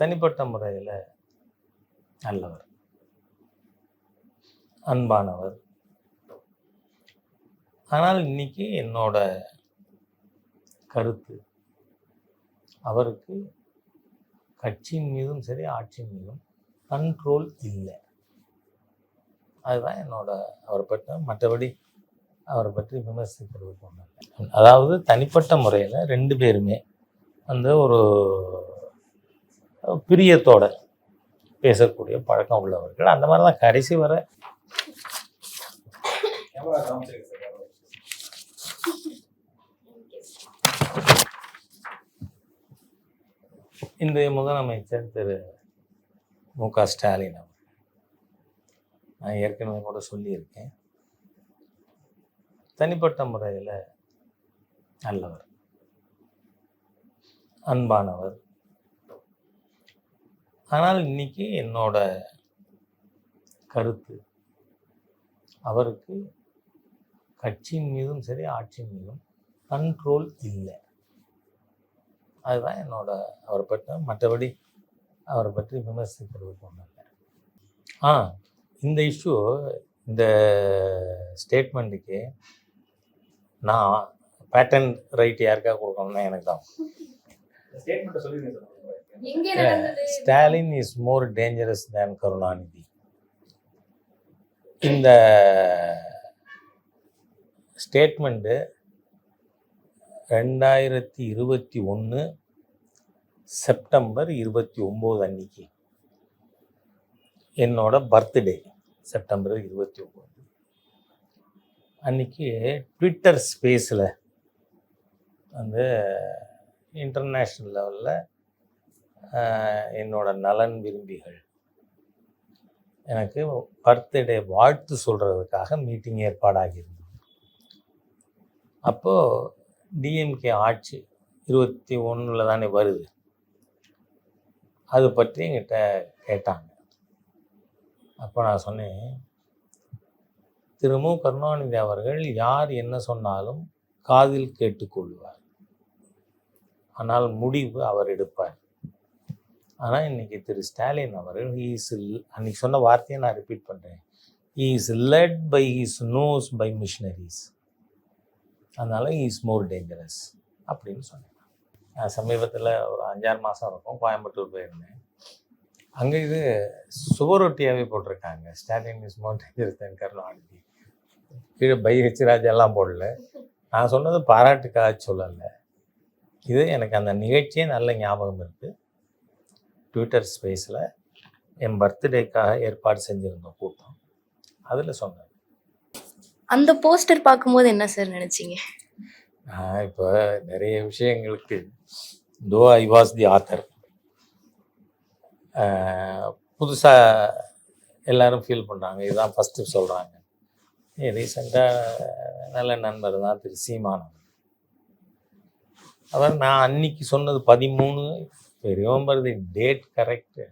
தனிப்பட்ட முறையில் நல்லவர். அன்பானவர். ஆனால் இன்னைக்கு என்னோட கருத்து அவருக்கு கட்சியின் மீதும் சரி ஆட்சியின் மீதும் கண்ட்ரோல் இல்லை. அதுதான் என்னோட அவரை பற்றி மற்றபடி அவரை பற்றி விமர்சிக்கிறது ஒன்றும் இல்லை. அதாவது தனிப்பட்ட முறையில் ரெண்டு பேருமே வந்து ஒரு பிரியத்தோட பேசக்கூடிய பழக்கம் உள்ளவர்கள். அந்த மாதிரி தான் கடைசி வரை. இன்றைய முதலமைச்சர் திரு. மு. க. ஸ்டாலின் அவர் நான் ஏற்கனவே கூட சொல்லியிருக்கேன். தனிப்பட்ட முறையில் நல்லவர். அன்பானவர். ஆனால் இன்னைக்கு என்னோட கருத்து அவருக்கு கட்சியின் மீதும் சரி ஆட்சியின் மீதும் கண்ட்ரோல் இல்லை. அதுதான் என்னோட அவரை பற்றி மற்றபடி அவரை பற்றி விமர்சிக்கிறது ஒன்றும் இல்லை. ஆ இந்த இஷ்யூ இந்த ஸ்டேட்மெண்ட்டுக்கு நான் பேட்டன் ரைட் யாருக்காக கொடுக்கணும்னா எனக்கு தான். Stalin is more dangerous than Karunanidhi. இந்த ஸ்டேட்மெண்ட்டு ரெண்டாயிரத்தி இருபத்தி ஒன்று செப்டம்பர் இருபத்தி ஒம்பது அன்னைக்கு. என்னோட பர்த்டே செப்டம்பர் இருபத்தி ஒம்பது. அன்னைக்கு ட்விட்டர் ஸ்பேஸில் வந்து இன்டர்நேஷ்னல் லெவலில் என்னோட நலன் விரும்பிகள். எனக்கு பர்த்டே வாழ்த்து சொல்கிறதுக்காக மீட்டிங் ஏற்பாடாகியிருந்தது. அப்போது டிஎம்கே ஆட்சி இருபத்தி ஒன்றில் தானே வருது. அது பற்றி எங்கிட்ட கேட்டாங்க. அப்போ நான் சொன்னேன் திரு மு. கருணாநிதி அவர்கள் யார் என்ன சொன்னாலும் காதில் கேட்டுக்கொள்வார். ஆனால் முடிவு அவர் எடுப்பார். ஆனால் இன்னைக்கு திரு ஸ்டாலின் அவர்கள் இஸ் அன்னைக்கு சொன்ன வார்த்தையை நான் ரிப்பீட் பண்ணுறேன் is led by his nose by missionaries அதனால் இஸ் மோர் டேஞ்சரஸ் அப்படின்னு சொன்னேன். நான் சமீபத்தில் ஒரு அஞ்சாறு மாதம் இருக்கும் கோயம்புத்தூர் போயிருந்தேன். அங்கே இது சுவரொட்டியாகவே போட்டிருக்காங்க. Stalin is more dangerous than Karunanidhi கீழே பை ஹெச் எல்லாம் போடல. நான் சொன்னது பாராட்டுக்காக சொல்லலை. இது எனக்கு அந்த நிகழ்ச்சியே நல்ல ஞாபகம் இருக்குது ட்விட்டர் ஸ்பேஸில் என் பர்த்டேக்காக ஏற்பாடு செஞ்சுருந்தோம் கூட்டம். அதில் சொன்னேன். அந்த போஸ்டர் பார்க்கும்போது என்ன சார் நினைச்சீங்க? நான் இப்போ நிறைய விஷயங்களுக்கு தோ ஐ வாஸ் தி ஆத்தர் புதுசாக எல்லாரும் ஃபீல் பண்ணுறாங்க இதுதான் ஃபஸ்ட்டு சொல்கிறாங்க ரீசெண்டாக நல்ல நண்பர் தான் திரு சீமானவர் அவர் நான் அன்னைக்கு சொன்னது பதிமூணு remember the date correct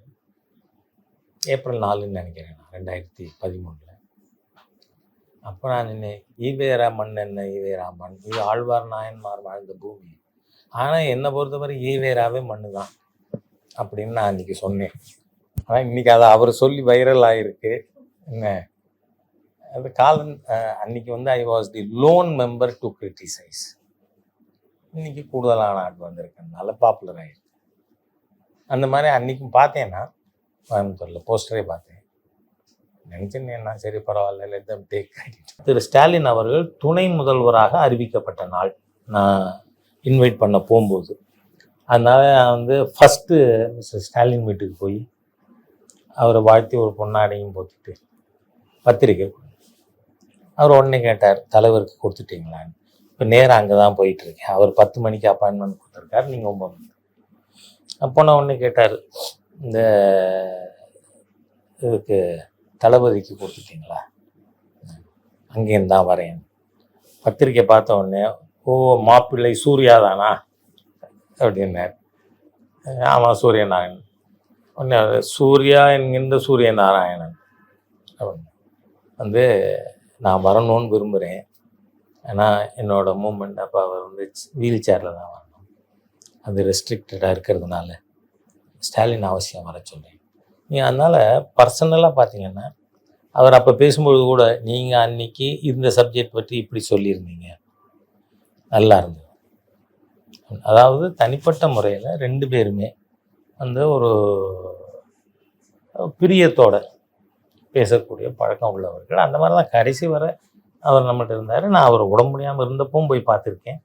April நாலுன்னு நினைக்கிறேன் நான் ரெண்டாயிரத்தி பதிமூணில் அப்போ நான் என்ன ஈவேரா மண் என்ன ஈவேரா மண் இது ஆழ்வார் நாயன்மார் வாழ்ந்த பூமி. ஆனால் என்னை பொறுத்தவரை ஈவேராவே மண்ணு தான் அப்படின்னு நான் அன்றைக்கி சொன்னேன். ஆனால் இன்றைக்கி அதை அவர் சொல்லி வைரல் ஆகிருக்கு என்ன? அது காலன் அன்னைக்கு வந்து I was the lone member to criticise இன்னைக்கு கூடுதலான ஆட் வந்திருக்கனால பாப்புலர் ஆகிருக்கு அந்த மாதிரி அன்றைக்கும் பார்த்தேன்னா கோயம்புத்தூரில் போஸ்டரே பார்த்தேன். நினச்சேன் நான் சரி பரவாயில்ல let தம் டேக் திரு ஸ்டாலின் அவர்கள் துணை முதல்வராக அறிவிக்கப்பட்ட நாள். நான் இன்வைட் பண்ண போகும்போது. அதனால் நான் வந்து ஃபஸ்ட்டு மிஸ்டர் ஸ்டாலின் வீட்டுக்கு போய் அவரை வாழ்த்தி ஒரு பொன்னாடையும் போட்டுட்டு பத்திரிக்கை அவர் உடனே கேட்டார் தலைவருக்கு கொடுத்துட்டீங்களான்னு? இப்போ நேராக அங்கே தான் போயிட்டுருக்கேன் அவர் பத்து மணிக்கு அப்பாயின்மெண்ட் கொடுத்துருக்காரு நீங்கள் ஒம்பது மணி அப்போ ஒன்று உடனே கேட்டார் இந்த இதுக்கு தளபதிக்கு கொடுத்துட்டீங்களா? அங்கேருந்து தான் வரேன். பத்திரிக்கை பார்த்த உடனே ஓ மாப்பிள்ளை சூர்யா தானா? அப்படின்னார். ஆமாம் சூரியநாராயணன் உடனே சூர்யா என்கின்ற சூரிய நாராயணன். அப்படின்னு. வந்து நான் வரணும்னு விரும்புகிறேன் ஆனால் என்னோடய மூமெண்ட் அப்போ அவர் வந்து வீல் சேரில் தான் வரணும். அது ரெஸ்ட்ரிக்டடாக இருக்கிறதுனால ஸ்டாலின் அவசியம் வர சொல்கிறேன் நீங்கள் அதனால் பர்சனலாக பார்த்தீங்கன்னா அவர் அப்போ பேசும்பொழுது கூட நீங்கள் அன்னைக்கு இந்த சப்ஜெக்ட் பற்றி இப்படி சொல்லியிருந்தீங்க. நல்லா இருந்தது. அதாவது தனிப்பட்ட முறையில் ரெண்டு பேருமே அந்த ஒரு பிரியத்தோட பேசக்கூடிய பழக்கம் உள்ளவர்கள். அந்த மாதிரி தான் கடைசி வர அவர் நம்மகிட்ட இருந்தார். நான் அவர் உடம்பு முடியாமல் இருந்தப்பவும் போய் பார்த்துருக்கேன்.